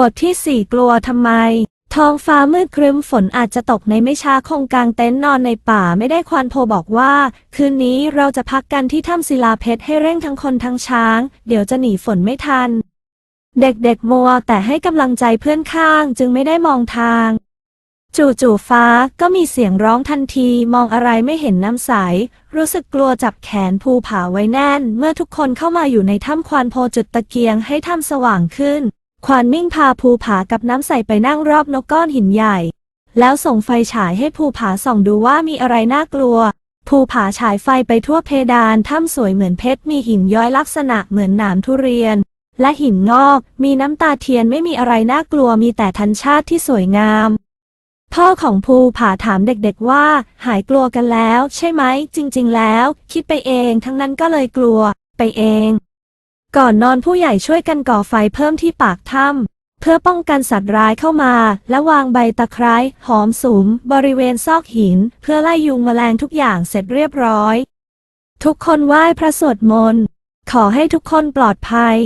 บทที่สี่กลัวทำไม ท้องฟ้ามืดครึ้มฝนอาจจะตกในไม่ช้าคงกลางเต็นท์นอนในป่าไม่ได้ควานโพบอกว่า คืนนี้เราจะพักกันที่ถ้ำศิลาเพชรให้เร่งทั้งคนทั้งช้าง เดี๋ยวจะหนีฝนไม่ทัน เด็กๆมัวแต่ให้กำลังใจเพื่อนข้างจึงไม่ได้มองทาง จู่ๆฟ้าก็มีเสียงร้องทันทีมองอะไรไม่เห็นน้ำใส รู้สึกกลัวจับแขนภูผาไว้แน่น เมื่อทุกคนเข้ามาอยู่ในถ้ำควานโพจุดตะเกียงให้ถ้ำสว่างขึ้น ควานมิ่งพาภูผากับน้ำใสไปนั่งรอบนกก้อนหินใหญ่ แล้วส่งไฟฉายให้ภูผาส่องดูว่ามีอะไรน่ากลัว ภูผาฉายไฟไปทั่วเพดานถ้ำสวยเหมือนเพชรมีหินย้อยลักษณะเหมือนหนามทุเรียน และหินงอก มีน้ำตาเทียนไม่มีอะไรน่ากลัวมีแต่ธรรมชาติที่สวยงาม พ่อของภูผาถามเด็กๆว่า หายกลัวกันแล้ว ใช่ไหม จริง ๆ แล้ว คิดไปเอง ทั้งนั้นก็เลยกลัว ไปเอง ก่อนนอนผู้ใหญ่ช่วยกันก่อไฟเพิ่มที่ปากถ้ำเพื่อป้องกันสัตว์ร้ายเข้ามา และวางใบตะไคร้หอมสุม บริเวณซอกหิน เพื่อไล่ยุงแมลงทุกอย่างเสร็จเรียบร้อย ทุกคนไหว้พระสวดมนต์ ขอให้ทุกคนปลอดภัย